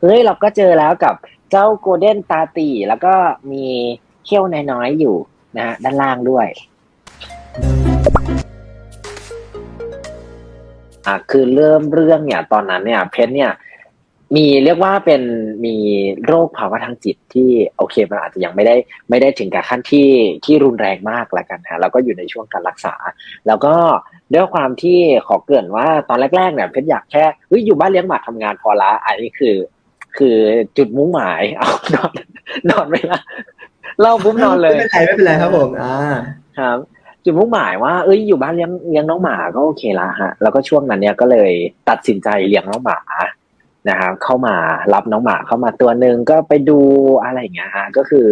เฮ้ยเราก็เจอแล้วกับเจ้าโกลเด้นตาตีแล้วก็มีเขี้ยวน้อยๆอยู่นะฮะด้านล่างด้วยอะคือเริ่มเรื่องเนี่ยตอนนั้นเนี่ยเพชรเนี่ย มีเรียกว่าเป็นมีโรคภาวะทางจิตที่โอเคมันอาจจะยังไม่ได้ไม่ได้ถึงกับขั้นที่ที่รุนแรงมากแล้วกันฮะแล้วก็อยู่ในช่วงการรักษา แล้วก็ด้วยความที่ขอเกริ่นว่าตอนแรกๆเนี่ยเพชรอยากแค่เฮ้ยอยู่บ้านเลี้ยงหมาทำงานพอละอันนี้คือ คือจุดมุ่งหมายเอานอนนอนไปละเล่าปุ๊บนอนเลยไม่เป็นไรไม่เป็นไรครับผมอ่าครับ จุดมุ่งหมายว่าเอ้ยอยู่บ้านเลี้ยงเลี้ยงน้องหมาก็โอเคละฮะแล้วก็ช่วงนั้นเนี่ยก็เลยตัดสินใจเลี้ยงน้องหมา นะครับเข้ามารับน้องหมาเข้ามาตัวหนึ่งก็ไปดูอะไรอย่างเงี้ยฮะก็คือ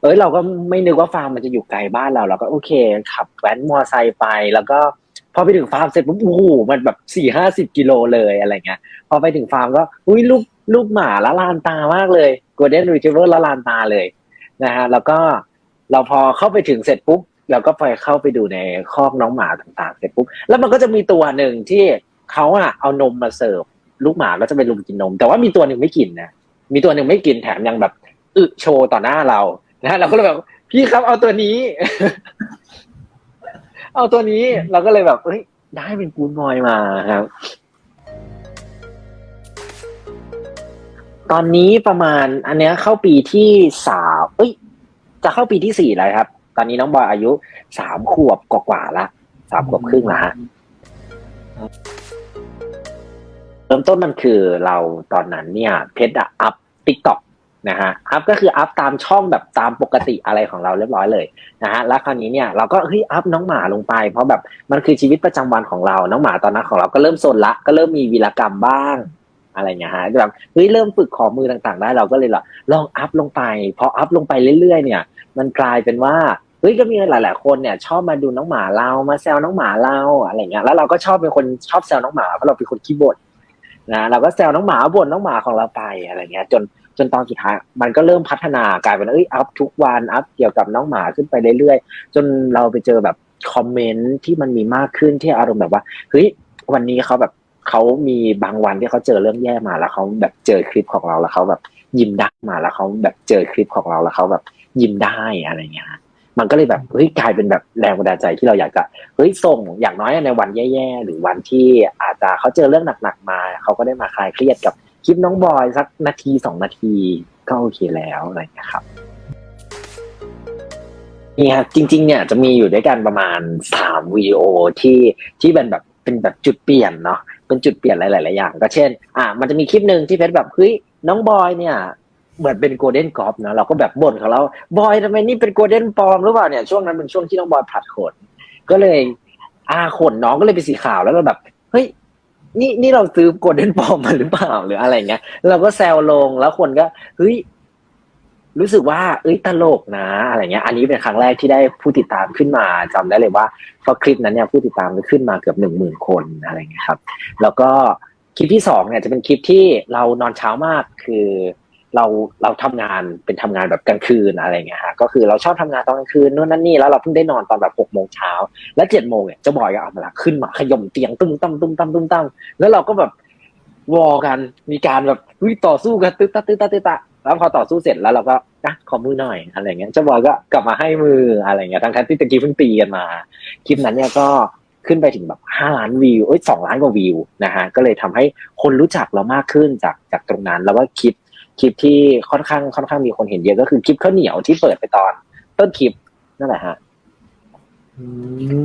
เอ้ยเราก็ไม่นึกว่าฟาร์มมันจะอยู่ไกลบ้านเราเราก็โอเค ขับแว้นมอไซค์ไป แล้วก็พอไปถึงฟาร์มเสร็จปุ๊บโอ้โหมันแบบสี่ห้าสิบกิโลเลยอะไรเงี้ยพอไปถึงฟาร์มก็อุ้ยลูกลูกหมาละลานตามากเลย Golden Retriever ละลานตาเลยนะฮะแล้วก็เราพอเข้าไปถึงเสร็จปุ๊บเราก็ไปเข้าไปดูในคอกน้องหมาต่างๆ เสร็จปุ๊บแล้วมันก็จะมีตัวหนึ่งที่เขาอะเอานมมาเสิร์ฟ ลูกหมาก็จะเป็นลุมกินนม แต่ว่ามีตัวหนึ่งไม่กินนะมีตัวหนึ่งไม่กินแถมยังแบบอึโชว์ต่อหน้าเรานะเราก็เลยแบบพี่ครับเอาตัวนี้ เอาตัวนี้เราก็เลยแบบเฮ้ยได้เป็นกูดบอยมาครับ ตอนนี้ประมาณอันเนี้ยเข้าปีที่สามเอ้ย จะเข้าปีที่สี่แล้วครับ ตอนนี้น้องบอยอายุสามขวบกว่าๆละสามขวบครึ่งละฮะ เริ่มต้นมันคือเราตอนนั้นเนี่ยเพชรอะอัพติ๊กต็อกนะฮะอัพก็คืออัพตามช่องแบบตามปกติอะไรของเราเรียบร้อยเลยนะฮะแล้วคราวนี้เนี่ยเราก็เฮ้ยอัพน้องหมาลงไป เพราะแบบมันคือชีวิตประจำวันของเรา น้องหมาตอนนั้นของเราก็เริ่มซนละก็เริ่มมีวีรกรรมบ้างอะไรเงี้ยฮะแบบเฮ้ยเริ่มฝึกขอมือต่างๆ ได้เราก็เลยลองอัพลงไปพออัพลงไปเรื่อยๆ เนี่ย มันกลายเป็นว่าเฮ้ยก็มีหลาย ๆ คนเนี่ย ชอบมาดูน้องหมาเรามาแซวน้องหมาเราอะไรเงี้ยแล้วเราก็ชอบเป็นคนชอบแซวน้องหมาเพราะเราเป็นคนขี้บ่น นะเราก็แซวน้องหมาบ่นน้องหมาของเราไปอะไรเงี้ย จนจนตอนสุดท้ายมันก็เริ่มพัฒนากลายเป็นเอ้ยอัพทุกวันอัพเกี่ยวกับน้องหมาขึ้นไปเรื่อยๆ จนเราไปเจอแบบคอมเมนต์ที่มันมีมากขึ้นที่อารมณ์แบบว่าเฮ้ยวันนี้เขาแบบเขามีบางวันที่เขาเจอเรื่องแย่มาแล้วเขาแบบเจอคลิปของเราแล้วเขาแบบยิ้มได้มาแล้วเขาแบบเจอคลิปของเราแล้วเขาแบบยิ้มได้อะไรเงี้ย มันก็เลยแบบเฮ้ยกลายเป็นแบบแรงบันดาลใจที่เราอยากจะเฮ้ยส่งอย่างน้อยในวันแย่ๆ หรือวันที่อาจจะเขาเจอเรื่องหนักๆมาเขาก็ได้มาคลายเครียดกับคลิปน้องบอยสักนาทีสองนาทีก็โอเคแล้วอะไรเงี้ยครับนี่ครับจริง ๆ เนี่ยจะมีอยู่ด้วยกันประมาณสามวิดีโอที่ที่เป็นแบบเป็นแบบจุดเปลี่ยนเนาะเป็นจุดเปลี่ยนหลายๆอย่าง ก็เช่น อ่า มันจะมีคลิปหนึ่งที่เพชรแบบเฮ้ยน้องบอยเนี่ย เหมือนเป็นโกลเด้นกอล์ฟนะเราก็แบบบ่นของเราบอยทำไมนี่เป็นโกลเด้นปลอมหรือเปล่าเนี่ยช่วงนั้นเป็นช่วงที่น้องบอยผลัดขน ก็เลยอาขนน้องก็เลยเป็นสีขาวแล้วก็แบบเฮ้ยนี่นี่เราซื้อโกลเด้นปลอมมาหรือเปล่าหรืออะไรเงี้ย เราก็แซวลงแล้วคนก็เฮ้ยรู้สึกว่า เอ้ยตลกนะ อะไรเงี้ย อันนี้เป็นครั้งแรกที่ได้ผู้ติดตามขึ้นมาจำได้เลยว่าพราะคลิปนั้นเนี่ยผู้ติดตามขึ้นมาเกือบหนึ่งหมื่นคนอะไรเงี้ยครับ แล้วก็คลิปที่สองเนี่ยจะเป็นคลิปที่เรานอนเช้ามากคือ เราเราทำงานเป็นทำงานแบบกลางคืนอะไรเงี้ยฮะก็คือเราชอบทำงานตอนกลางคืนนู่นนั่นนี่แล้วเราเพิ่งได้นอนตอนแบบหกโมงเช้าแล้วเจ็ดโมงเนี่ยเจะบอยก็เอามาละขึ้นมาขย่มเตียงตุ้มตั้มตุ้มตั้มตุ้มตั้มแล้วเราก็แบบวอกันมีการแบบวิต่อสู้กันตึ๊ดตะตึ๊ดตะตึ๊ดตะแล้วพอต่อสู้เสร็จแล้วเราก็นะขอมือหน่อยอะไรเงี้ยเจ้าบอยก็กลับมาให้มืออะไรเงี้ยทั้งๆที่ตะกี้เพิ่งตีกันมาคลิปนั้นเนี่ยก็ขึ้นไปถึงแบบห้าล้านวิวเอ้ยสองล้านกว่าวิวนะฮะก็เลยทำให้คนรู้จักเรามากขึ้นจากจากตรงนั้น แล้วว่าคลิป คลิปที่ค่อนข้างค่อนข้างมีคนเห็นเยอะก็คือคลิปข้าวเหนียวที่เปิดไปตอน ต้นคลิปนั่นแหละฮะอื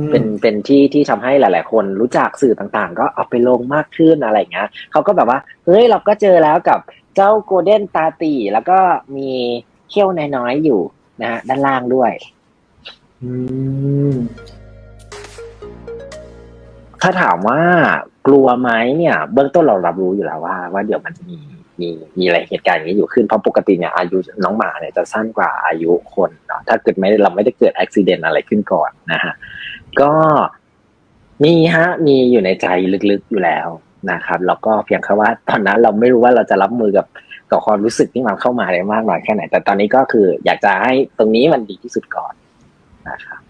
มเป็นเป็นที่ที่ทำให้หลาย ๆ คนรู้จักสื่อต่างๆ ก็เอาไปลงมากขึ้นอะไรเงี้ยเขาก็แบบว่าเฮ้ยเราก็เจอแล้วกับเจ้าโกลเด้นตาตีแล้วก็มีเขี้ยวน้อยๆอยู่นะฮะด้านล่างด้วยอืมถ้าถามว่ากลัวไหมเนี่ย เบื้องต้นเรารับรู้อยู่แล้วว่า ว่าเดี๋ยวมันจะมี มีมีอะไรเหตุการณ์อย่างนี้อยู่ขึ้นเพราะปกติเนี่ยอายุน้องหมาเนี่ยจะสั้นกว่าอายุคนเนาะถ้าเกิดไม่เราไม่ได้เกิดอุบิเหตุอะไรขึ้นก่อนนะฮะก็มีฮะมีอยู่ในใจลึกๆอยู่แล้วนะครับแล้วก็เพียงแค่ว่าตอนนั้นเราไม่รู้ว่าเราจะรับมือกับกับความรู้สึกที่มันเข้ามาได้มากน้อยแค่ไหน แต่ตอนนี้ก็คืออยากจะให้ตรงนี้มันดีที่สุดก่อนนะครับ